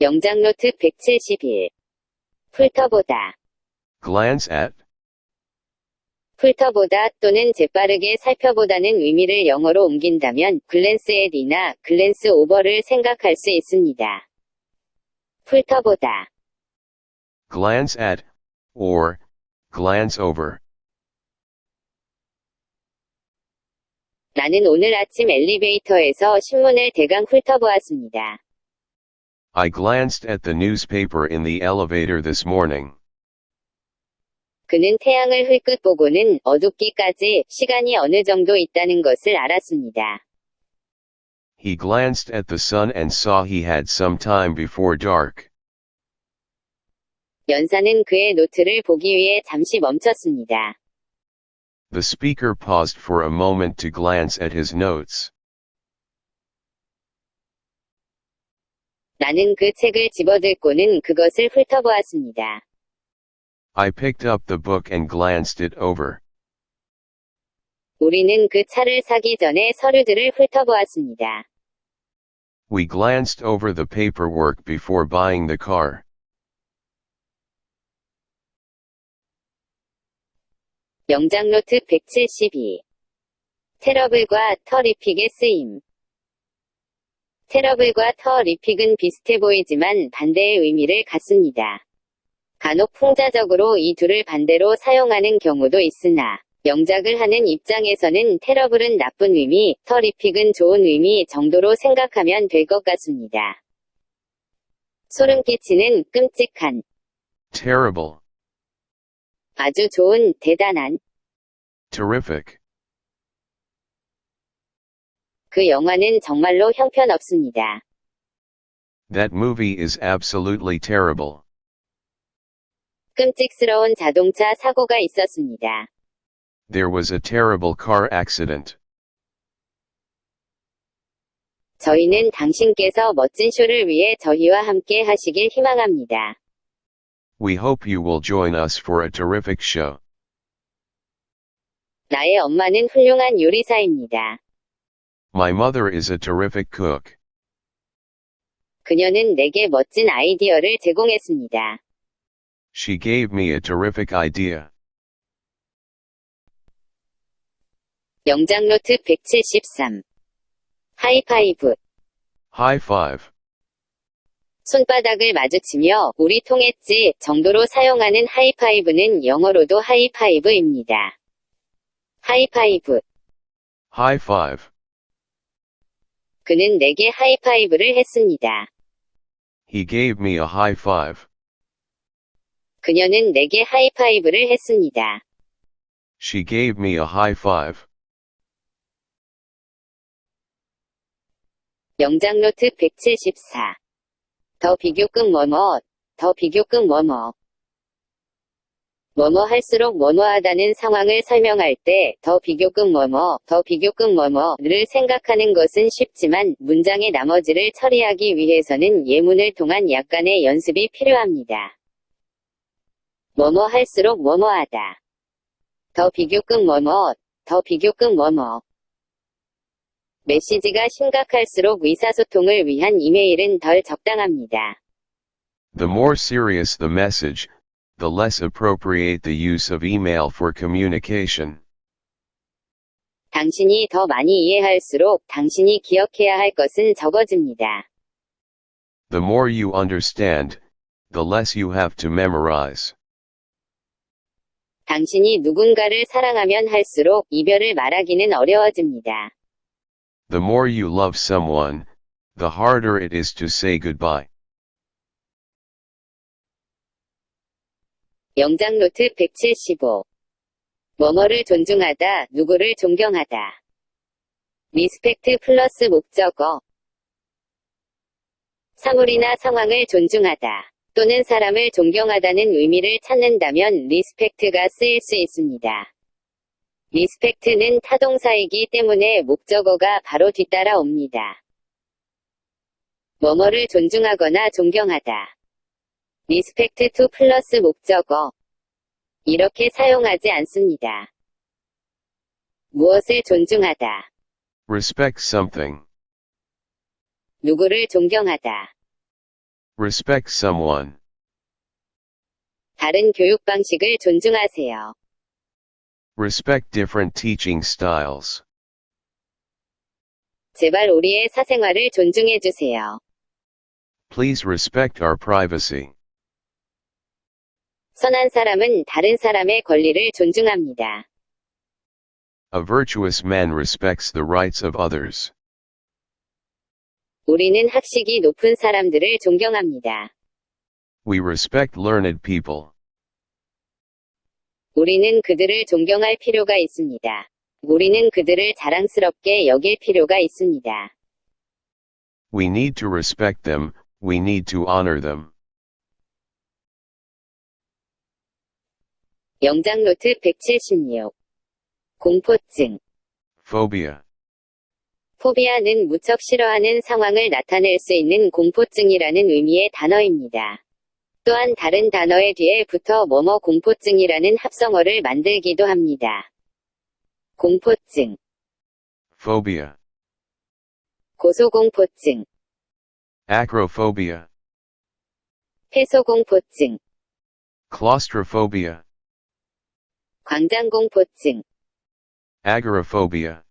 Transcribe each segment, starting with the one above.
영장 노트 171. 훑어보다. glance at, 훑어보다 또는 재빠르게 살펴보다는 의미를 영어로 옮긴다면 글랜스 앳이나 글랜스 오버를 생각할 수 있습니다. 훑어보다. glance at, or, glance over. 나는 오늘 아침 엘리베이터에서 신문을 대강 훑어보았습니다. I glanced at the newspaper in the elevator this morning. 그는 태양을 흘끗 보고는 어둡기까지 시간이 어느 정도 있다는 것을 알았습니다. He glanced at the sun and saw he had some time before dark. 연사는 그의 노트를 보기 위해 잠시 멈췄습니다. The speaker paused for a moment to glance at his notes. 나는 그 책을 집어들고는 그것을 훑어보았습니다. I picked up the book and glanced it over. 우리는 그 차를 사기 전에 서류들을 훑어보았습니다. We glanced over the paperwork before buying the car. 영장 노트 172. 테러블과 터리픽의 쓰임. 테러블과 터 리픽은 비슷해 보이지만 반대의 의미를 갖습니다. 간혹 풍자적으로 이 둘을 반대로 사용하는 경우도 있으나, 영작을 하는 입장에서는 테러블은 나쁜 의미, 터 리픽은 좋은 의미 정도로 생각하면 될 것 같습니다. 소름 끼치는 끔찍한, Terrible. 아주 좋은, 대단한, Terrific. 그 영화는 정말로 형편없습니다. That movie is absolutely terrible. 끔찍스러운 자동차 사고가 있었습니다. There was a terrible car accident. 저희는 당신께서 멋진 쇼를 위해 저희와 함께 하시길 희망합니다. We hope you will join us for a terrific show. 나의 엄마는 훌륭한 요리사입니다. My mother is a terrific cook. 그녀는 내게 멋진 아이디어를 제공했습니다. She gave me a terrific idea. 영장 노트 173. 하이파이브. High five. 손바닥을 마주치며 우리 통했지 정도로 사용하는 하이파이브는 영어로도 하이파이브입니다. 하이파이브. High five. 그는 내게 하이파이브를 했습니다. He gave me a high five. 그녀는 내게 하이파이브를 했습니다. She gave me a high five. 영장 노트 174. 더 비교급 뭐뭐, 더 비교급 뭐뭐. 뭐뭐 할수록 뭐뭐하다는 상황을 설명할 때 더 비교급 뭐뭐, 더 비교급 뭐뭐를 생각하는 것은 쉽지만 문장의 나머지를 처리하기 위해서는 예문을 통한 약간의 연습이 필요합니다. 뭐뭐 할수록 뭐뭐하다. 더 비교급 뭐뭐, 더 비교급 뭐뭐. 메시지가 심각할수록 의사소통을 위한 이메일은 덜 적당합니다. The more serious the message, the less appropriate the use of email for communication. 당신이 더 많이 이해할수록 당신이 기억해야 할 것은 적어집니다. The more you understand, the less you have to memorize. 당신이 누군가를 사랑하면 할수록 이별을 말하기는 어려워집니다. The more you love someone, the harder it is to say goodbye. 영장 노트 175. 뭐뭐를 존중하다, 누구를 존경하다. 리스펙트 플러스 목적어. 사물이나 상황을 존중하다. 또는 사람을 존경하다는 의미를 찾는다면 리스펙트가 쓰일 수 있습니다. 리스펙트는 타동사이기 때문에 목적어가 바로 뒤따라 옵니다. 뭐뭐를 존중하거나 존경하다. 리스펙트 투 플러스 목적어. 이렇게 사용하지 않습니다. 무엇을 존중하다. Respect something. 누구를 존경하다. Respect someone. 다른 교육 방식을 존중하세요. Respect different teaching styles. 제발 우리의 사생활을 존중해 주세요. Please respect our privacy. 선한 사람은 다른 사람의 권리를 존중합니다. A virtuous man respects the rights of others. 우리는 학식이 높은 사람들을 존경합니다. We respect learned people. 우리는 그들을 존경할 필요가 있습니다. 우리는 그들을 자랑스럽게 여길 필요가 있습니다. We need to respect them, we need to honor them. 영장 노트 176. 공포증. Phobia. 포비아는 무척 싫어하는 상황을 나타낼 수 있는 공포증이라는 의미의 단어입니다. 또한 다른 단어의 뒤에 붙어 뭐뭐 공포증이라는 합성어를 만들기도 합니다. 공포증, Phobia. 고소공포증, Acrophobia. 폐소공포증, Claustrophobia. 광장공포증, Agoraphobia.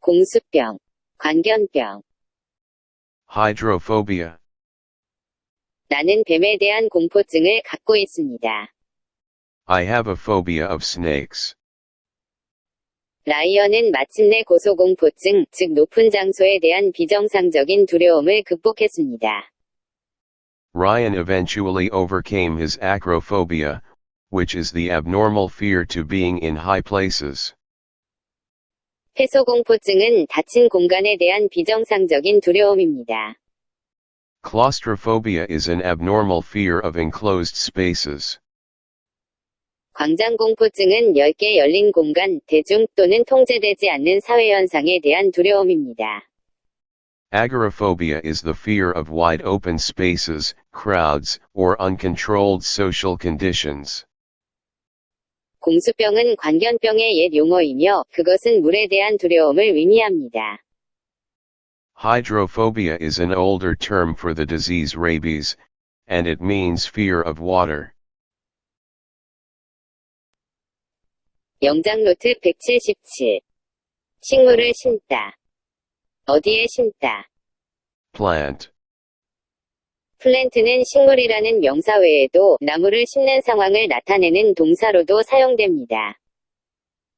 공수병, 광견병. Hydrophobia. 나는 뱀에 대한 공포증을 갖고 있습니다. I have a phobia of snakes. 라이언은 마침내 고소공포증, 즉 높은 장소에 대한 비정상적인 두려움을 극복했습니다. Ryan eventually overcame his acrophobia, which is the abnormal fear to being in high places. 폐소공포증은 닫힌 공간에 대한 비정상적인 두려움입니다. Claustrophobia is an abnormal fear of enclosed spaces. 광장공포증은 10개 열린 공간, 대중 또는 통제되지 않는 사회현상에 대한 두려움입니다. Agoraphobia is the fear of wide open spaces, crowds, or uncontrolled social conditions. 공수병은 관견병의 옛 용어이며 그것은 물에 대한 두려움을 의미합니다. Hydrophobia is an older term for the disease rabies, and it means fear of water. 영장 노트 177. 식물을 심다. 어디에 심다. Plant. 플랜트는 식물이라는 명사 외에도 나무를 심는 상황을 나타내는 동사로도 사용됩니다.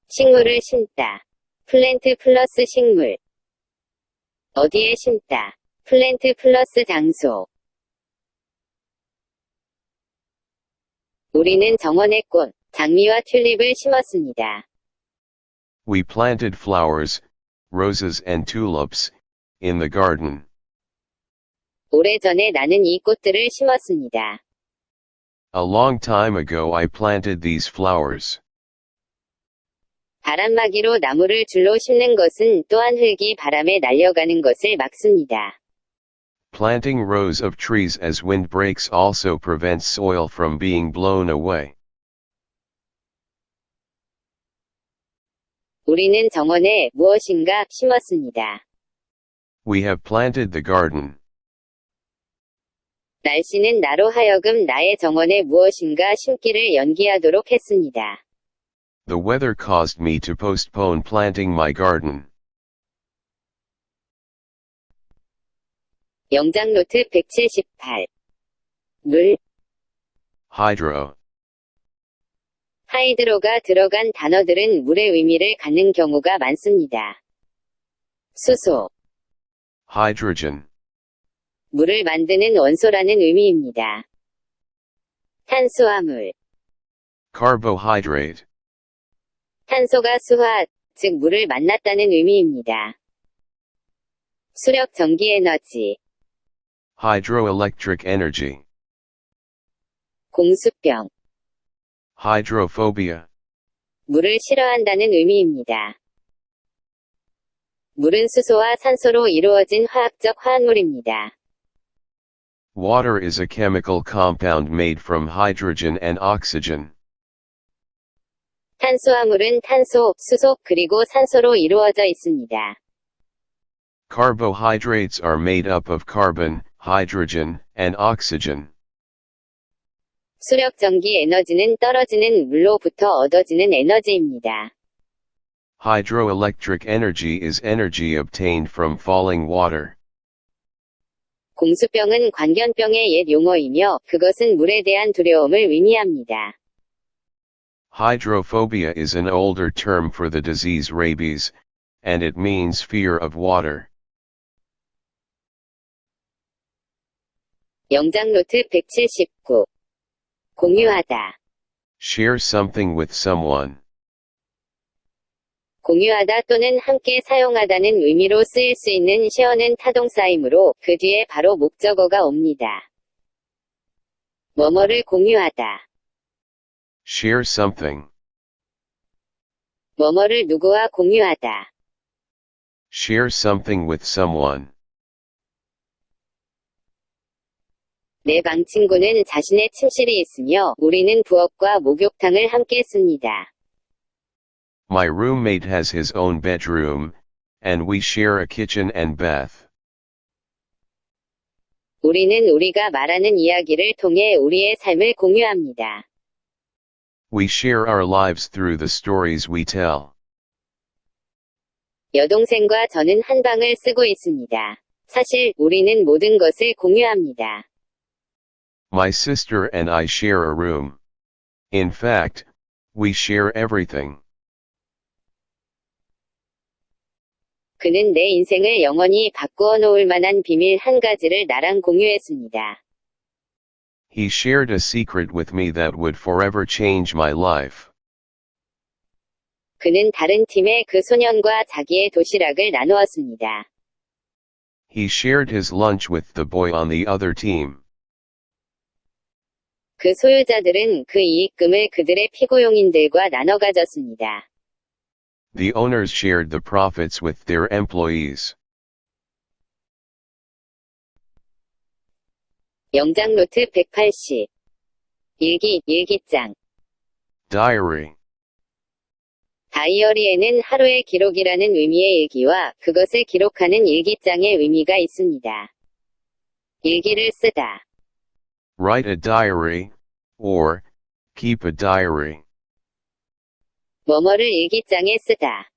식물을 심다. 플랜트 플러스 식물. 어디에 심다. 플랜트 플러스 장소. 우리는 정원의 꽃, 장미와 튤립을 심었습니다. We planted flowers, roses and tulips, in the garden. 오래전에 나는 이 꽃들을 심었습니다. A long time ago I planted these flowers. 바람막이로 나무를 줄로 심는 것은 또한 흙이 바람에 날려가는 것을 막습니다. Planting rows of trees as wind breaks also prevents soil from being blown away. 우리는 정원에 무엇인가 심었습니다. We have planted the garden. 날씨는 나로 하여금 나의 정원에 무엇인가 심기를 연기하도록 했습니다. The weather caused me to postpone planting my garden. 영장 노트 178. 물, Hydro. 하이드로가 들어간 단어들은 물의 의미를 갖는 경우가 많습니다. 수소, Hydrogen. 물을 만드는 원소라는 의미입니다. 탄수화물, Carbohydrate. 탄소가 수화, 즉 물을 만났다는 의미입니다. 수력 전기 에너지, Hydroelectric energy. 공수병, Hydrophobia. 물을 싫어한다는 의미입니다. 물은 수소와 산소로 이루어진 화학적 화합물입니다. Water is a chemical compound made from hydrogen and oxygen. 탄수화물은 탄소, 수소, 그리고 산소로 이루어져 있습니다. Carbohydrates are made up of carbon, hydrogen, and oxygen. 수력 전기 에너지는 떨어지는 물로부터 얻어지는 에너지입니다. Hydroelectric energy is energy obtained from falling water. 공수병은 관견병의 옛 용어이며 그것은 물에 대한 두려움을 의미합니다. Hydrophobia is an older term for the disease rabies, and it means fear of water. 영장 노트 179. 공유하다. Share something with someone. 공유하다 또는 함께 사용하다는 의미로 쓰일 수 있는 쉐어는 타동사이므로 그 뒤에 바로 목적어가 옵니다. 뭐뭐를 공유하다. Share something. 뭐뭐를 누구와 공유하다. Share something with someone. 내 방 친구는 자신의 침실이 있으며 우리는 부엌과 목욕탕을 함께 씁니다. My roommate has his own bedroom, and we share a kitchen and bath. 우리는 우리가 말하는 이야기를 통해 우리의 삶을 공유합니다. We share our lives through the stories we tell. 여동생과 저는 한 방을 쓰고 있습니다. 사실 우리는 모든 것을 공유합니다. My sister and I share a room. In fact, we share everything. 그는 내 인생을 영원히 바꾸어 놓을 만한 비밀 한 가지를 나랑 공유했습니다. He shared a secret with me that would forever change my life. 그는 다른 팀의 그 소년과 자기의 도시락을 나누었습니다. He shared his lunch with the boy on the other team. 그 소유자들은 그 이익금을 그들의 피고용인들과 나눠 가졌습니다. The owners shared the profits with their employees. 영장 노트 180. 일기, 일기장. Diary. 다이어리에는 하루의 기록이라는 의미의 일기와 그것을 기록하는 일기장의 의미가 있습니다. 일기를 쓰다. Write a diary, or, keep a diary. 뭐뭐를 일기장에 쓰다.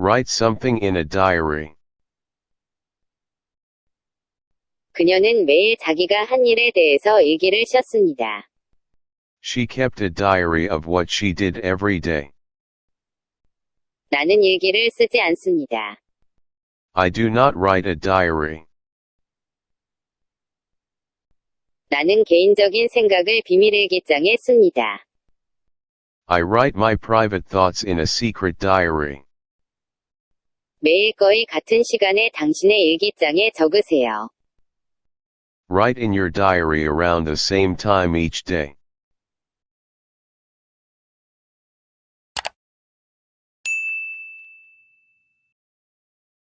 Write something in a diary. 그녀는 매일 자기가 한 일에 대해서 일기를 썼습니다. She kept a diary of what she did every day. 나는 일기를 쓰지 않습니다. I do not write a diary. 나는 개인적인 생각을 비밀 일기장에 씁니다. I write my private thoughts in a secret diary. 매일 거의 같은 시간에 당신의 일기장에 적으세요. Write in your diary around the same time each day.